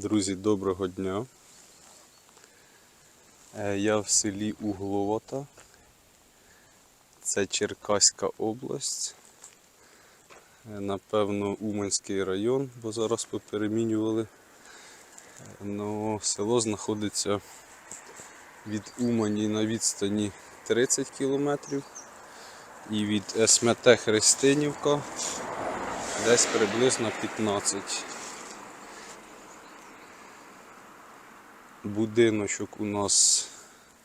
Друзі, доброго дня. Е, Я в селі Угловота. Це Черкаська область. Е, Напевно, Уманський район, бо зараз поперемінювали. Е, Но село знаходиться від Умані на відстані 30 кілометрів і від СМТ Христинівка десь приблизно 15. Будиночок у нас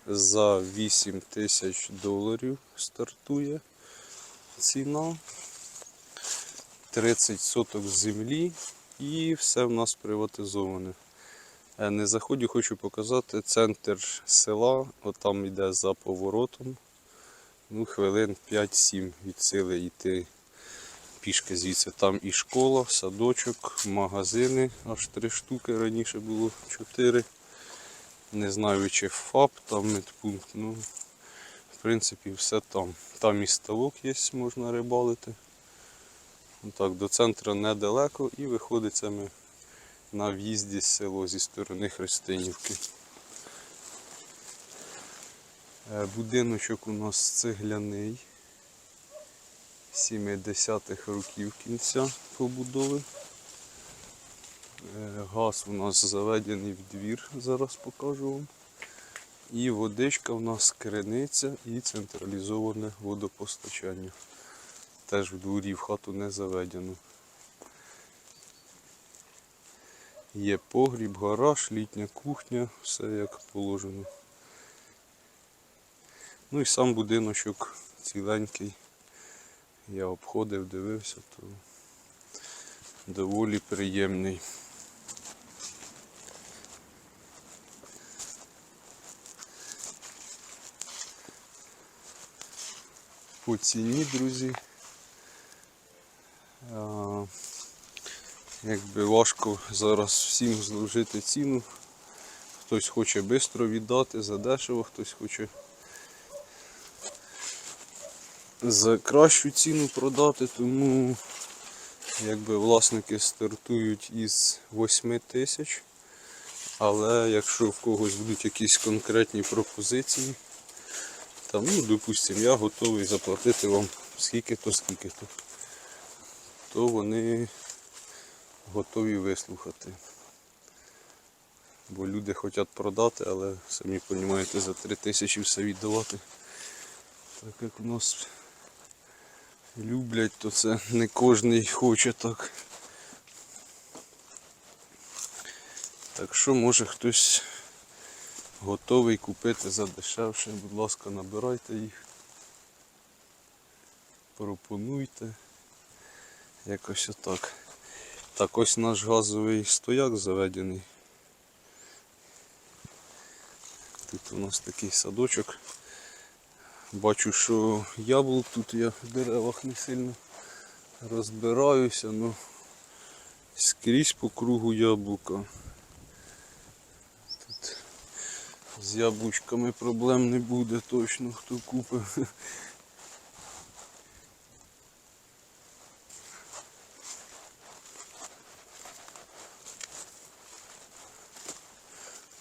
за 8 тисяч доларів стартує ціна. 30 соток землі і все в нас приватизоване. Е, Не заходю, хочу показати центр села, отам йде за поворотом. Ну, хвилин 5-7 від сили йти пішки звідси. Там і школа, садочок, магазини, аж три штуки, раніше було чотири. Не знаю, чи ФАП, там медпункт. Ну, в принципі, все там. Там і ставок є, можна рибалити. Так, до центру недалеко і виходить ми на в'їзді з село зі сторони Христинівки. Е, Будиночок у нас цегляний. 70-х років кінця побудови. Е, Газ у нас заведений в двір, зараз покажу вам. І водичка у нас криниця і централізоване водопостачання. Теж в дворі в хату не заведено. Є погріб, гараж, літня кухня, все як положено. Ну і сам будиночок ціленький. Я обходив, дивився, то доволі приємний. По ціні, друзі. Якби важко зараз всім зложити ціну. Хтось хоче швидко віддати за дешево, хтось хоче за кращу ціну продати, тому якби власники стартують із 8 тисяч. Але якщо в когось будуть якісь конкретні пропозиції, там, ну, допустимо, я готовий заплатити вам скільки-то, скільки-то, то вони готові вислухати. Бо люди хочуть продати, але самі розумієте, за 3 тисячі все віддавати. Так як у нас люблять, то це не кожний хоче так. Так що може хтось готовий купити за дешевше, будь ласка, набирайте їх. Пропонуйте. Якось отак. Так ось наш газовий стояк заведений. Тут у нас такий садочок. Бачу, що яблук тут я в деревах не сильно розбираюся, ну скрізь по кругу яблука. Тут з яблучками проблем не буде точно, хто купив.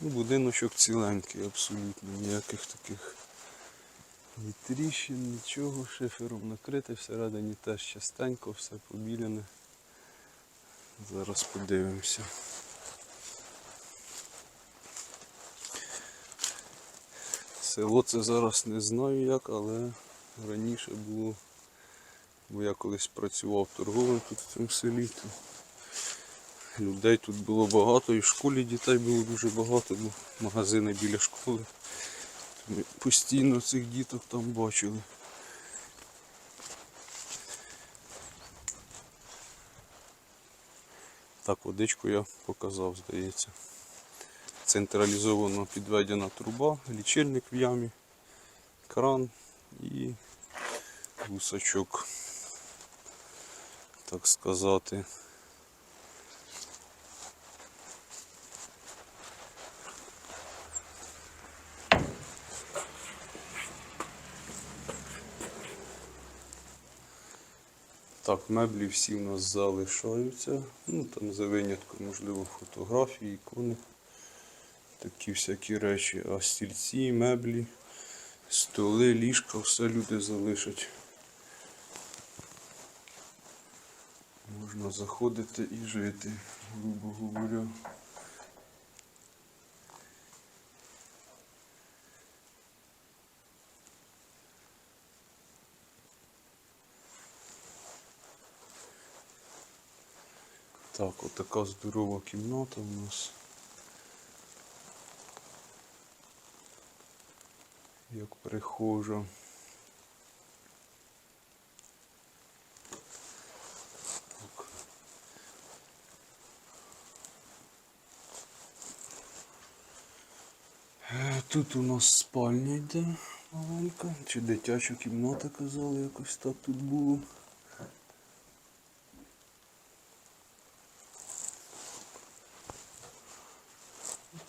Ну, будиночок ціленький, абсолютно ніяких таких ні тріщин, нічого, шифером накритий, всередині теж частенько, все побілене. Зараз подивимося. Село це зараз не знаю як, але раніше було, бо я колись працював торговим тут в цьому селі. То людей тут було багато і в школі дітей було дуже багато, бо магазини біля школи. Ми постійно цих діток там бачили. Так, водичку я показав, здається. Централізовано підведена труба, лічильник в ямі, кран і гусачок, так сказати. Так, меблі всі в нас залишаються. Ну там за винятком, можливо, фотографії, ікони. Такі всякі речі. А стільці, меблі, столи, ліжка, все люди залишать. Можна заходити і жити, грубо говоря. Так, от здорова кімната у нас. Як прихожа. Е, Тут у нас спальня йде маленька, чи дитяча кімната казали, якось так тут було.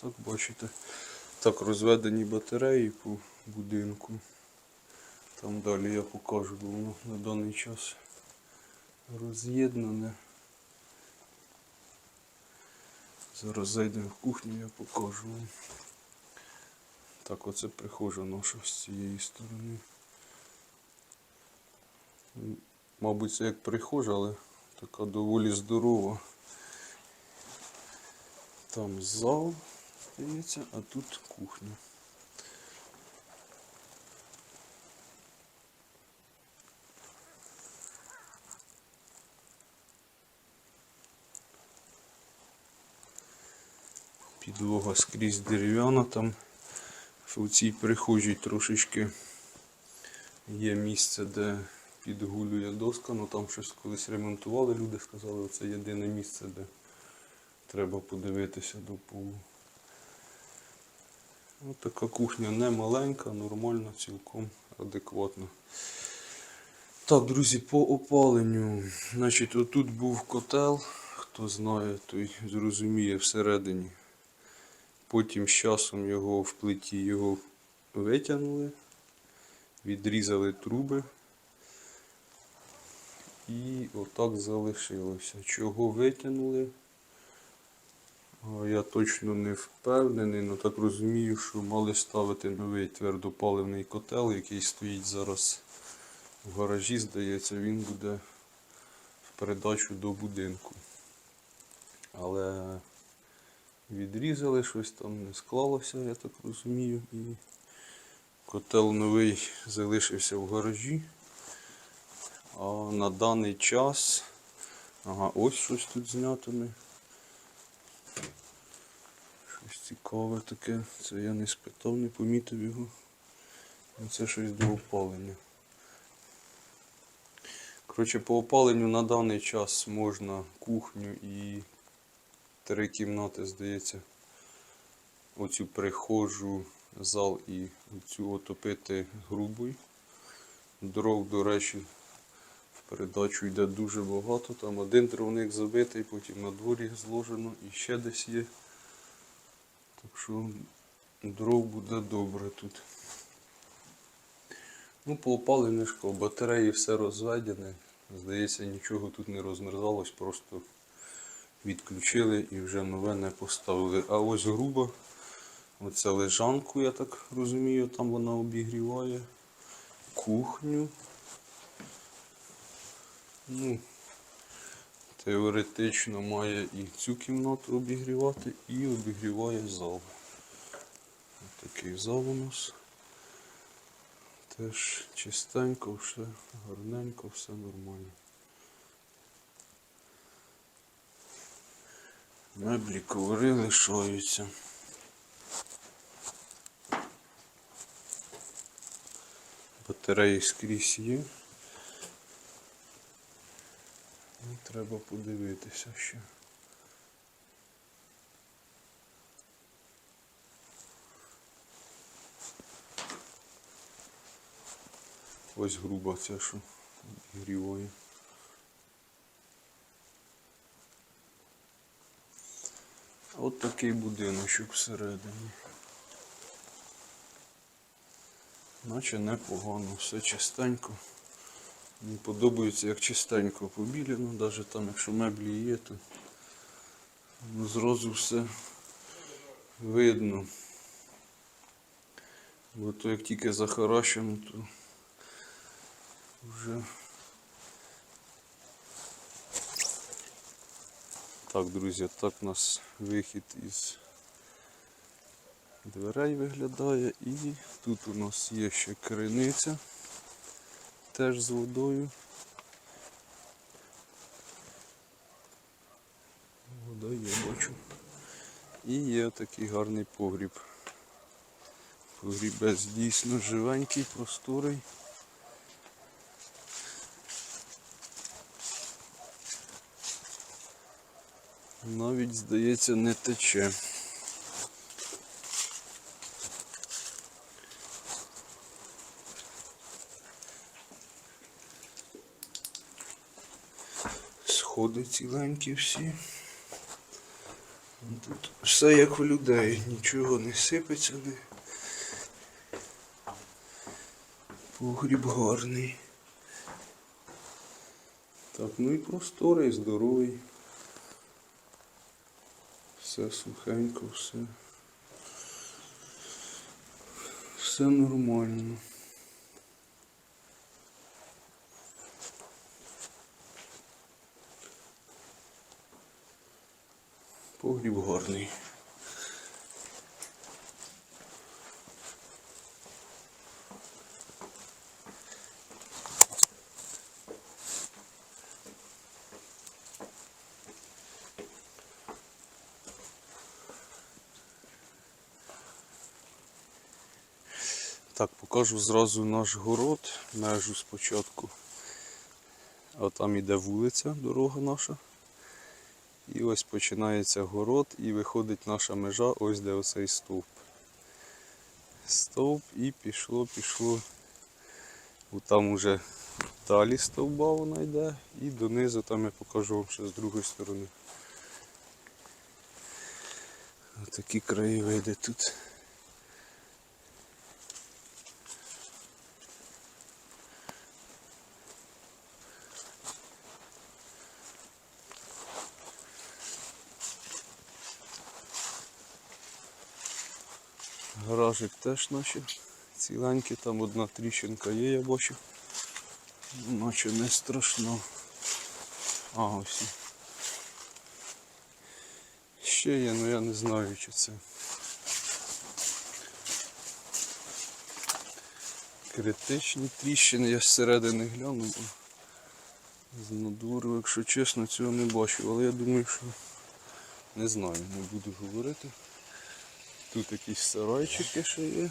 Так бачите. Так, розведені батареї по будинку. Там далі я покажу, бо воно на даний час роз'єднане. Зараз зайдемо в кухню, я покажу вам. Так, оце прихожа наша з цієї сторони. Мабуть, це як прихожа, але така доволі здорова. Там зал, здається, а тут кухня. Підлога скрізь дерев'яна там. У цій прихожій трошечки є місце, де підгулює доска, ну там щось колись ремонтували, люди сказали, це єдине місце, де треба подивитися до полу. Ось така кухня не маленька, нормальна, цілком адекватна. Так, друзі, по опаленню. Значить, отут був котел, хто знає, той зрозуміє всередині. Потім з часом його в плиті його витягнули, відрізали труби. І отак залишилося. Чого витягнули? Я точно не впевнений, але так розумію, що мали ставити новий твердопаливний котел, який стоїть зараз в гаражі, здається, він буде в передачу до будинку. Але відрізали, щось там не склалося, я так розумію. І котел новий залишився в гаражі. А на даний час. Ага, ось щось тут знятиме. Щось цікаве таке. Це я не спитав, не помітив його. Ну, Це щось до опалення. Коротше, по опаленню на даний час можна кухню і три кімнати, здається. Оцю прихожу, зал і цю отопити грубою. Дров, до речі, в передачу йде дуже багато. Там один дровник забитий, потім на дворі зложено і ще десь є. Так що дров буде добре тут. Ну, по опаленню батареї все розведене. Здається, нічого тут не розмерзалось, просто відключили і вже нове не поставили. А ось грубо, оце лежанку, я так розумію, там вона обігріває. Кухню. Ну, теоретично має і цю кімнату обігрівати, і обігріває зал. Ось такий зал у нас. Теж чистенько, все гарненько, все нормально. Меблі коври лишаються. Батареї скрізь є. Ну, треба подивитися ще. Ось груба ця, що гріває. От такий будиночок всередині. Наче непогано, все чистенько. Мені подобається, як чистенько побілено, навіть там, якщо меблі є, то зразу все видно. Бо то як тільки захаращено, то вже. Так, друзі, так у нас вихід із дверей виглядає і тут у нас є ще криниця теж з водою. Вода є, бачу. І є такий гарний погріб. Погрібець дійсно живенький, просторий. Навіть, здається, не тече. Сходи ціленькі всі. Тут все як у людей, нічого не сипеться, не. Погріб гарний. Так, ну і просторий, здоровий. Все сухенько, все. Все нормально. Погріб гарний. Так, покажу зразу наш город, межу спочатку. А там іде вулиця, дорога наша. І ось починається город і виходить наша межа, ось де оцей стовп. Стовп і пішло, пішло. Там уже далі стовба вона йде і донизу там я покажу вам ще з другої сторони. Отакі краєвиди тут. Гаражик теж наші ціленькі, там одна тріщинка є, я бачу. Наче не страшно. А, ось. Ще є, але я не знаю, чи це. Критичні тріщини, я зсередини гляну. бо З надвору, якщо чесно, цього не бачив, але я думаю, що не знаю, не буду говорити. Тут якісь сарайчики ще є.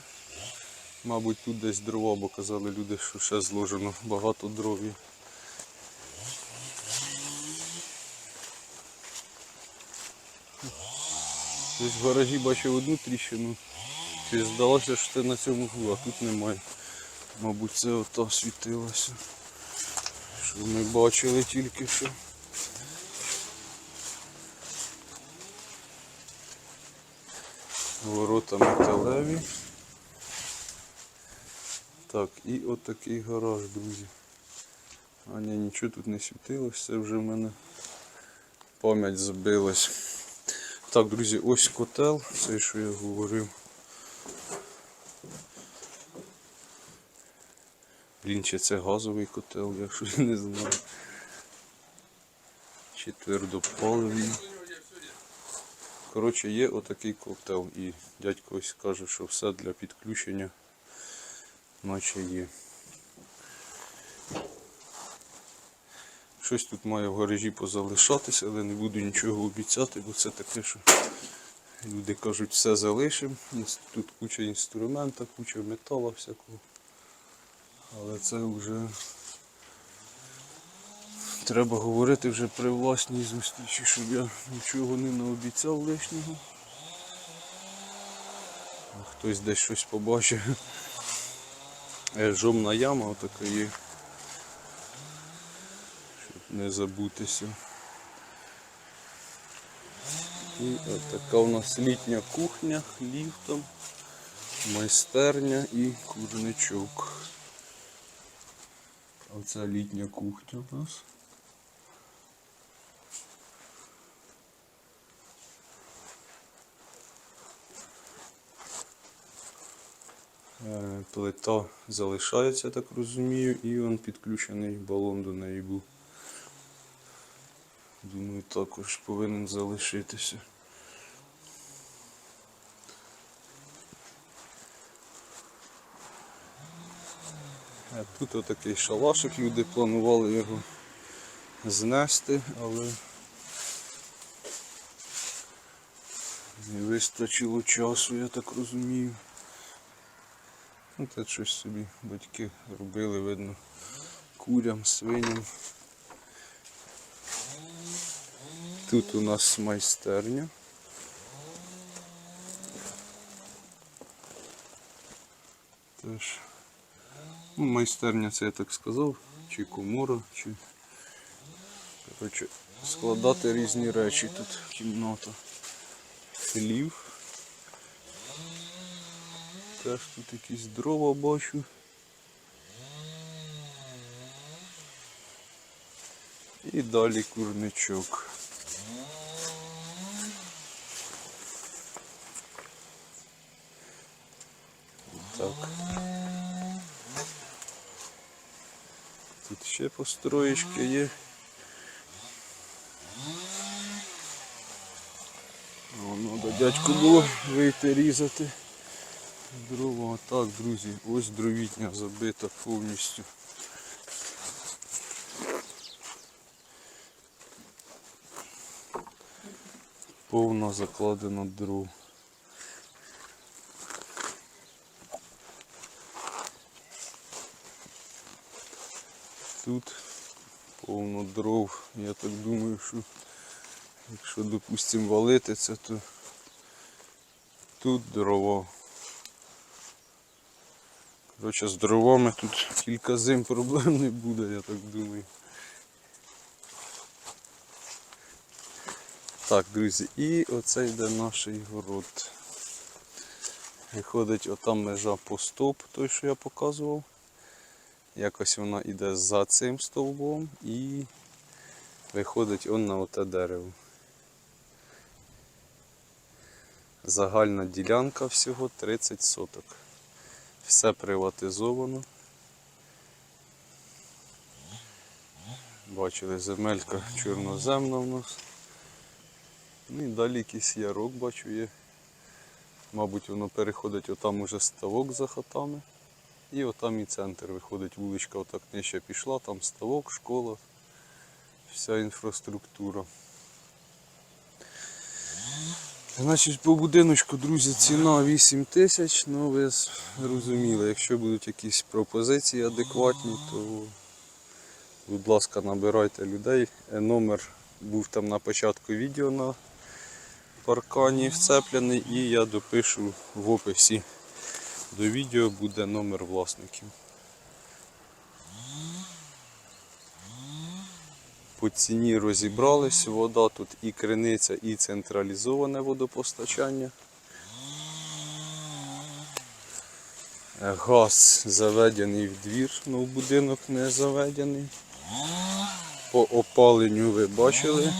Мабуть, тут десь дрова, бо казали люди, що ще зложено багато дров. є. Десь в гаражі бачив одну тріщину. Чи здалося, що це на цьому углу, а тут немає. Мабуть, це ото світилося. Що ми бачили тільки що. Ворота металеві. Так, і отакий гараж, друзі. А ні, нічого тут не світилось, це вже в мене пам'ять збилась. Так, друзі, ось котел, цей, що я говорив. Блін, чи це газовий котел, я щось не знаю. Чи твердопаливний. Коротше, є отакий коктейль і дядько ось каже, що все для підключення наче є. Щось тут має в гаражі позалишатися, але не буду нічого обіцяти, бо це таке, що люди кажуть, все залишимо. Тут куча інструмента, куча металу всякого. Але це вже треба говорити вже при власній зустрічі, щоб я нічого не наобіцяв лишнього. Хтось десь щось побачив. Жомна яма отака є. Щоб не забутися. І отака у нас літня кухня, ліфтом, майстерня і курничок. Оце літня кухня у нас. Плита залишається, так розумію, і он підключений балон до неї був. Думаю, також повинен залишитися. Е, Тут отакий шалашик, люди планували його знести, але не вистачило часу, я так розумію. Ну, це щось собі батьки робили, видно, курям, свиням. Тут у нас майстерня. Теж. Ну, майстерня це я так сказав, чи комора, чи коротше, складати різні речі тут кімната. Хлів. Теж тут якісь дрова бачу. І далі курничок. Так. Тут ще построєчки є. Воно до дядьку було вийти різати. Дрова, так, друзі, ось дровітня забита повністю. Повно закладено дров. Тут повно дров. Я так думаю, що якщо, допустимо, валити це, то тут дрова. Коротше, з дровами тут кілька зим проблем не буде, я так думаю. Так, друзі, і оце йде наш город. Виходить отам межа по стовп, той, що я показував. Якось вона йде за цим стовбом і виходить он на оте дерево. Загальна ділянка всього 30 соток. Все приватизовано. Бачили, земелька чорноземна в нас. Ну і далі якийсь ярок бачу є. Мабуть, воно переходить отам уже ставок за хатами. І отам і центр виходить, вуличка отак нижче пішла, там ставок, школа, вся інфраструктура. Значить, по будиночку, друзі, ціна 8 тисяч, ну ви зрозуміли, якщо будуть якісь пропозиції адекватні, то будь ласка, набирайте людей. Е, Номер був там на початку відео на паркані вцеплений і я допишу в описі до відео буде номер власників. По ціні розібрались, вода тут і криниця, і централізоване водопостачання. Газ заведений в двір, але в будинок не заведений. По опаленню ви бачили.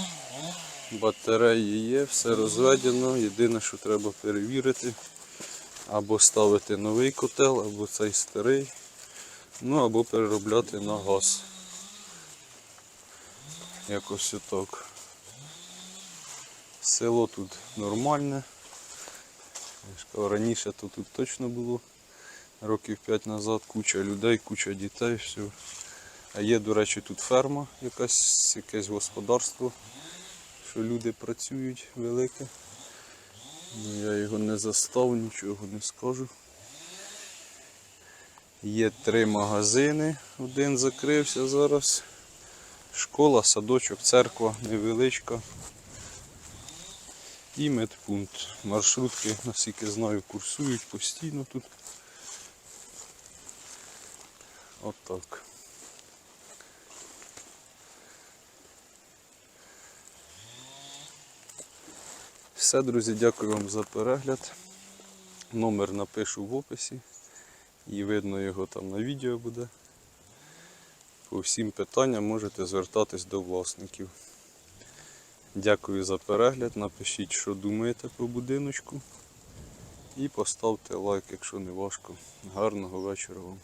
Батареї є, все розведено. Єдине, що треба перевірити, або ставити новий котел, або цей старий, ну або переробляти на газ. Якось отак. Село тут нормальне. Раніше то тут точно було. Років 5 назад куча людей, куча дітей, все. А є, до речі, тут ферма, якась, якесь господарство, що люди працюють велике. Ну, я його не застав, нічого не скажу. Є три магазини, один закрився зараз. Школа, садочок, церква невеличка. І медпункт. Маршрутки, наскільки знаю, курсують постійно тут. Отак. Все, друзі, дякую вам за перегляд. Номер напишу в описі. І видно його там на відео буде. По всім питанням можете звертатись до власників. Дякую за перегляд. Напишіть, що думаєте про будиночку. І поставте лайк, якщо не важко. Гарного вечора вам.